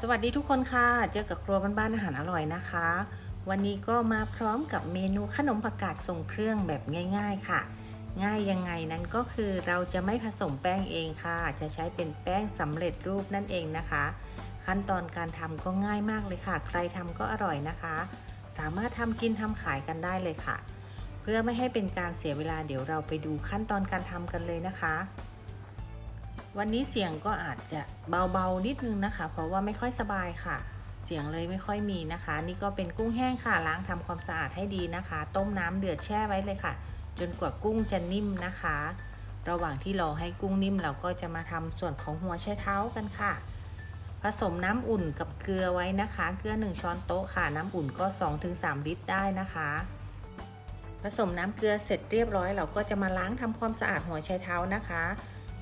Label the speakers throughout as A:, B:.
A: สวัสดีทุกคนค่ะ เจอกับครัวบ้านๆอาหารอร่อยนะคะ วันนี้ก็มาพร้อมกับเมนูขนมผักกาดทรงเครื่องแบบง่าย ๆค่ะ ง่ายยังไงนั้นก็คือเราจะไม่ผสมแป้งเองค่ะ จะใช้เป็นแป้งสำเร็จรูปนั่นเองนะคะ ขั้นตอนการทำก็ง่ายมากเลยค่ะ ใครทำก็อร่อยนะคะ สามารถทำกินทำขายกันได้เลยค่ะ เพื่อไม่ให้เป็นการเสียเวลาเดี๋ยวเราไปดูขั้นตอนการทำกันเลยนะคะ วันนี้เสียงก็อาจจะเบาๆนิดนึงนะคะ เพราะว่าไม่ค่อยสบายค่ะ เสียงเลยไม่ค่อยมีนะคะ นี่ก็เป็นกุ้งแห้งค่ะล้างทำความสะอาดให้ดีนะคะ ต้มน้ำเดือดแช่ไว้เลยค่ะ จนกว่ากุ้งจะนิ่มนะคะ ระหว่างที่รอให้กุ้งนิ่มเราก็จะมาทำส่วนของหัวไชเท้ากันค่ะ ผสมน้ำอุ่นกับเกลือไว้นะคะ เกลือ 1 ช้อนโต๊ะค่ะ น้ำอุ่นก็ 2-3 ลิตรได้นะคะผสมน้ำเกลือเสร็จเรียบร้อย เราก็จะมาล้างทำความสะอาดหัวไชเท้านะคะ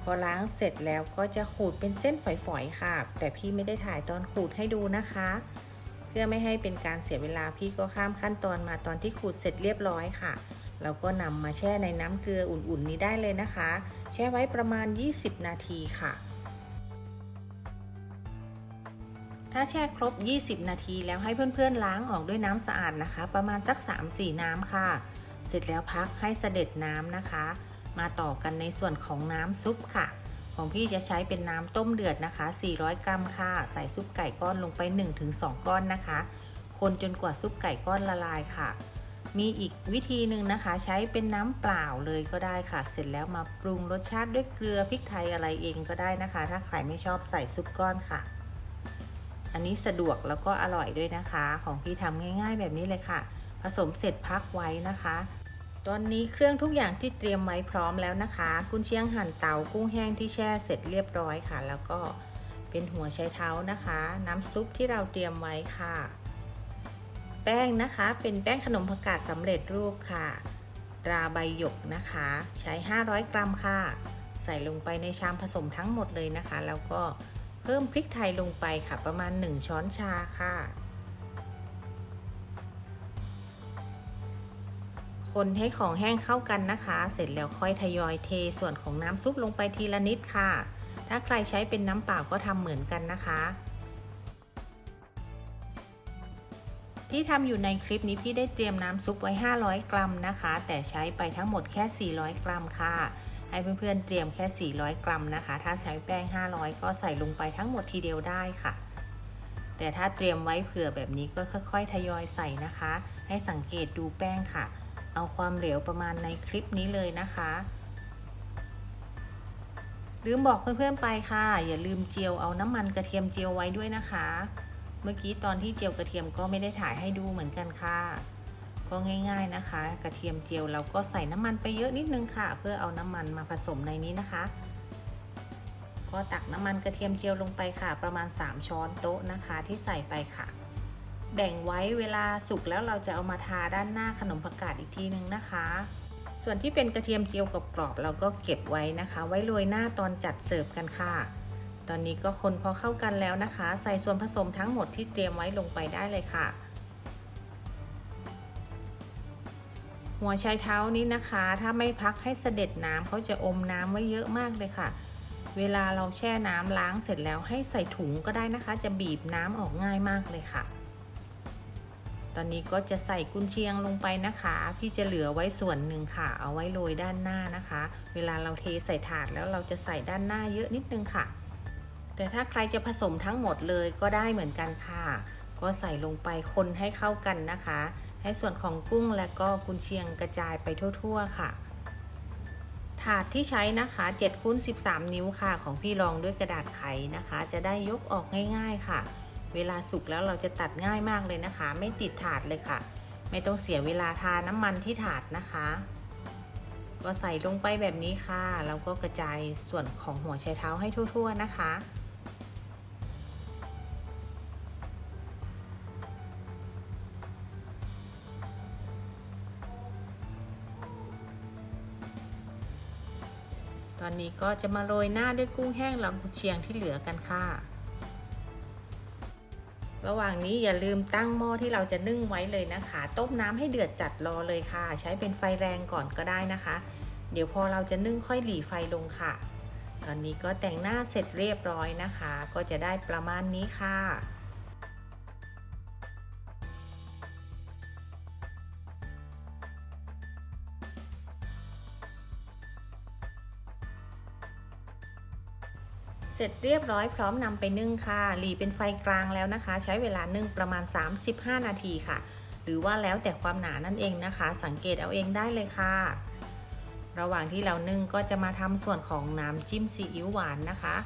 A: พอล้างเสร็จแล้วก็จะขูดเป็นเส้นฝอยๆค่ะ แต่พี่ไม่ได้ถ่ายตอนขูดให้ดูนะคะ เพื่อไม่ให้เป็นการเสียเวลาพี่ก็ข้ามขั้นตอนมาตอนที่ขูดเสร็จเรียบร้อยค่ะเราก็นำมาแช่ในน้ำเกลืออุ่นๆนี้ได้เลยนะคะ แช่ไว้ประมาณ 20 นาทีค่ะ ถ้าแช่ครบ 20 นาทีแล้วให้เพื่อนๆล้างออกด้วยน้ำสะอาดนะคะ ประมาณสัก 3-4 น้ำค่ะ เสร็จแล้วพักให้เสด็จน้ำนะคะ มาต่อกันในส่วนของน้ำซุปค่ะ ของพี่จะใช้เป็นน้ำต้มเดือดนะคะ 400 กรัมค่ะ ใส่ซุปไก่ก้อนลงไป 1-2 ก้อนนะคะ คนจนกว่าซุปไก่ก้อนละลายค่ะ มีอีกวิธีหนึ่งนะคะ ใช้เป็นน้ำเปล่าเลยก็ได้ค่ะ เสร็จแล้วมาปรุงรสชาติด้วยเกลือพริกไทยอะไรเองก็ได้นะคะ ถ้าใครไม่ชอบใส่ซุปก้อนค่ะ อันนี้สะดวกแล้วก็อร่อยด้วยนะคะ ของพี่ทำง่าย ๆ แบบนี้เลยค่ะ ผสมเสร็จพักไว้นะคะ ตอนนี้เครื่องทุกอย่างที่เตรียมไว้พร้อมแล้วนะคะ กุนเชียงหั่นเตากุ้งแห้งที่แช่เสร็จเรียบร้อยค่ะ แล้วก็เป็นหัวไชเท้านะคะ น้ำซุปที่เราเตรียมไว้ค่ะ แป้งนะคะเป็นแป้งขนมผักกาดสำเร็จรูปค่ะ ตราใบหยกนะคะ ใช้ 500 กรัมค่ะ ใส่ลงไปในชามผสมทั้งหมดเลยนะคะ แล้วก็เพิ่มพริกไทยลงไปค่ะประมาณ 1 ช้อนชาค่ะ คนให้ของแห้งเข้ากันนะคะ เสร็จแล้วค่อยทยอยเทส่วนของน้ำซุปลงไปทีละนิดค่ะ ถ้าใครใช้เป็นน้ำเปล่าก็ทำเหมือนกันนะคะ ที่ทำอยู่ในคลิปนี้พี่ได้เตรียมน้ำซุปไว้ 500 กรัมนะคะ แต่ใช้ไปทั้งหมดแค่ 400 กรัมค่ะให้เพื่อนๆเตรียมแค่ 400 กรัมนะคะ ถ้าใช้แป้ง 500 ก็ใส่ลงไปทั้งหมดทีเดียวได้ค่ะ แต่ถ้าเตรียมไว้เผื่อแบบนี้ก็ค่อย ๆ ทยอยใส่นะคะ ให้สังเกตดูแป้งค่ะ เอาความเหลวประมาณในคลิปนี้เลยนะคะ ลืมบอกเพื่อนๆไปค่ะ อย่าลืมเจียวเอาน้ำมันกระเทียมเจียวไว้ด้วยนะคะ เมื่อกี้ตอนที่เจียวกระเทียมก็ไม่ได้ถ่ายให้ดูเหมือนกันค่ะ ก็ง่ายๆนะคะ กระเทียมเจียวเราก็ใส่น้ำมันไปเยอะนิดนึงค่ะ เพื่อเอาน้ำมันมาผสมในนี้นะคะ ก็ตักน้ำมันกระเทียมเจียวลงไปค่ะ ประมาณ 3 ช้อนโต๊ะนะคะที่ใส่ไปค่ะ แบ่งไว้เวลาสุกแล้วเราจะเอามาทาด้านหน้าขนมผักกาดอีกทีนึงนะคะ ส่วนที่เป็นกระเทียมเจียวกับกรอบๆเราก็เก็บไว้นะคะ ไว้โรยหน้าตอนจัดเสิร์ฟกันค่ะ ตอนนี้ก็คนพอเข้ากันแล้วนะคะ ใส่ส่วนผสมทั้งหมดที่เตรียมไว้ลงไปได้เลยค่ะ หัวไชเท้านี้นะคะ ถ้าไม่พักให้เสด็จน้ำเขาจะอมน้ำไว้เยอะมากเลยค่ะเวลาเราแช่น้ำล้างเสร็จแล้วให้ใส่ถุงก็ได้นะคะ จะบีบน้ำออกง่ายมากเลยค่ะ ตอนนี้ก็จะใส่กุนเชียงลงไปนะคะ พี่จะเหลือไว้ส่วนหนึ่งค่ะ เอาไว้โรยด้านหน้านะคะ เวลาเราเทใส่ถาดแล้วเราจะใส่ด้านหน้าเยอะนิดนึงค่ะ แต่ถ้าใครจะผสมทั้งหมดเลยก็ได้เหมือนกันค่ะ ก็ใส่ลงไปคนให้เข้ากันนะคะ ให้ส่วนของกุ้งและก็กุนเชียงกระจายไปทั่ว ๆ ค่ะ ถาดที่ใช้นะคะ7คูณ13 นิ้วค่ะ ของพี่รองด้วยกระดาษไขนะคะ จะได้ยกออกง่าย ๆ ค่ะ เวลาสุกแล้วเราจะตัดง่ายมากเลยนะคะ ไม่ติดถาดเลยค่ะ ไม่ต้องเสียเวลาทาน้ำมันที่ถาดนะคะ ก็ใส่ลงไปแบบนี้ค่ะแล้วก็กระจายส่วนของหัวไชเท้าให้ทั่ว ๆ นะคะตอนนี้ก็จะมาโรยหน้าด้วยกุ้งแห้งลำกุเชียงที่เหลือกันค่ะ ระหว่างนี้อย่าลืมตั้งหม้อที่เราจะนึ่งไว้เลยนะคะ ต้มน้ำให้เดือดจัดรอเลยค่ะ ใช้เป็นไฟแรงก่อนก็ได้นะคะ เดี๋ยวพอเราจะนึ่งค่อยหลีไฟลงค่ะ ตอนนี้ก็แต่งหน้าเสร็จเรียบร้อยนะคะ ก็จะได้ประมาณนี้ค่ะ ร็จเรียบร้อยพร้อมนำไปนึ่งค่ะ หลีเป็นไฟกลางแล้วนะคะ ใช้เวลานึ่งประมาณ 35 นาทีค่ะ หรือว่าแล้วแต่ความหนานั่นเองนะคะ สังเกตเอาเองได้เลยค่ะ ระหว่างที่เรานึ่งก็จะมาทำส่วนของน้ำจิ้มซีอิ๊วหวานนะคะ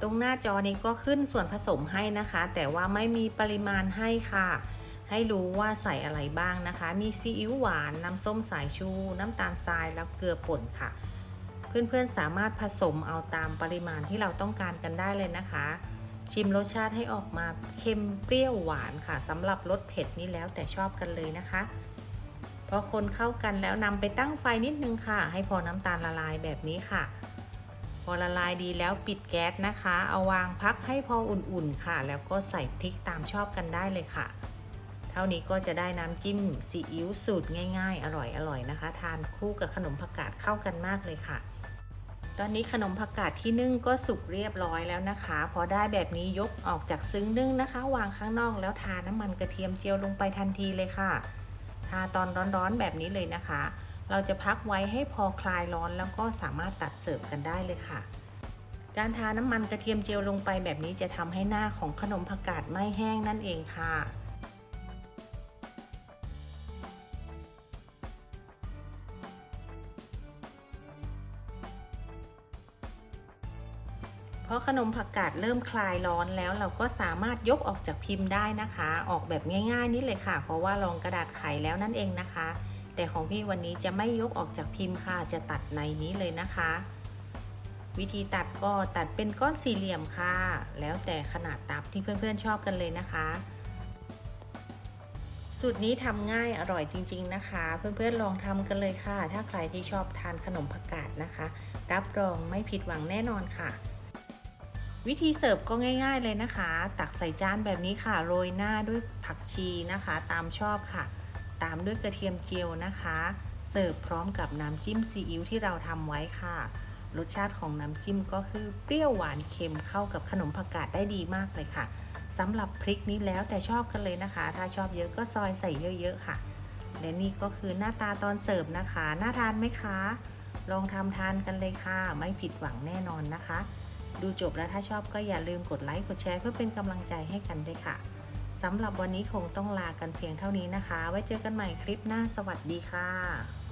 A: ตรงหน้าจอนี้ก็ขึ้นส่วนผสมให้นะคะ แต่ว่าไม่มีปริมาณให้ค่ะ ให้รู้ว่าใส่อะไรบ้างนะคะ มีซีอิ๊วหวาน น้ำส้มสายชู น้ำตาลทรายแล้วเกลือป่นค่ะ เพื่อนๆสามารถผสมเอาตามปริมาณที่เราต้องการกันได้เลยนะคะ ชิมรสชาติให้ออกมาเค็มเปรี้ยวหวานค่ะสำหรับรสเผ็ดนี่แล้วแต่ชอบกันเลยนะคะพอคนเข้ากันแล้วนำไปตั้งไฟนิดนึงค่ะ ให้พอน้ำตาลละลายแบบนี้ค่ะ พอละลายดีแล้วปิดแก๊สนะคะ เอาวางพักให้พออุ่นๆค่ะ แล้วก็ใส่พริกตามชอบกันได้เลยค่ะ เท่านี้ก็จะได้น้ำจิ้มซีอิ๊วสูตรง่าย ๆ อร่อยๆนะคะ ทานคู่กับขนมผักกาดเข้ากันมากเลยค่ะ ตอนนี้ขนมผักกาดที่นึ่งก็สุกเรียบร้อยแล้วนะคะ พอได้แบบนี้ยกออกจากซึ้งนึ่งนะคะ วางข้างนอกแล้วทาน้ำมันกระเทียมเจียวลงไปทันทีเลยค่ะ ทาตอนร้อนๆแบบนี้เลยนะคะ เราจะพักไว้ให้พอคลายร้อนแล้วก็สามารถตัดเสิร์ฟกันได้เลยค่ะ การทาน้ำมันกระเทียมเจียวลงไปแบบนี้จะทำให้หน้าของขนมผักกาดไม่แห้งนั่นเองค่ะ ราะขนมผักกาดเริ่มคลายร้อนแล้วเราก็สามารถยกออกจากพิมพ์ได้นะคะ ออกแบบง่ายๆนี่เลยค่ะ เพราะว่ารองกระดาษไขแล้วนั่นเองนะคะ แต่ของพี่วันนี้จะไม่ยกออกจากพิมพ์ค่ะ จะตัดในนี้เลยนะคะ วิธีตัดก็ตัดเป็นก้อนสี่เหลี่ยมค่ะ แล้วแต่ขนาดตับที่เพื่อนๆชอบกันเลยนะคะสูตรนี้ทำง่ายอร่อยจริง ๆนะคะ เพื่อนๆลองทำกันเลยค่ะ ถ้าใครที่ชอบทานขนมผักกาดนะคะ รับรองไม่ผิดหวังแน่นอนค่ะ วิธีเสิร์ฟก็ง่าย ๆเลยนะคะ ตักใส่จานแบบนี้ค่ะโรยหน้าด้วยผักชีนะคะ ตามชอบค่ะ ตามด้วยกระเทียมเจียวนะคะ เสิร์ฟพร้อมกับน้ำจิ้มซีอิ๊วที่เราทำไว้ค่ะ รสชาติของน้ำจิ้มก็คือเปรี้ยวหวานเค็มเข้ากับขนมผักกาดได้ดีมากเลยค่ะสำหรับพริกนี้แล้วแต่ชอบกันเลยนะคะ ถ้าชอบเยอะก็ซอยใส่เยอะๆค่ะ และนี่ก็คือหน้าตาตอนเสิร์ฟนะคะ น่าทานไหมคะ ลองทำทานกันเลยค่ะ ไม่ผิดหวังแน่นอนนะคะ ดูจบแล้วถ้าชอบก็อย่าลืมกดไลค์กดแชร์เพื่อเป็นกำลังใจให้กันด้วยค่ะสำหรับวันนี้คงต้องลากันเพียงเท่านี้นะคะ ไว้เจอกันใหม่คลิปหน้าสวัสดีค่ะ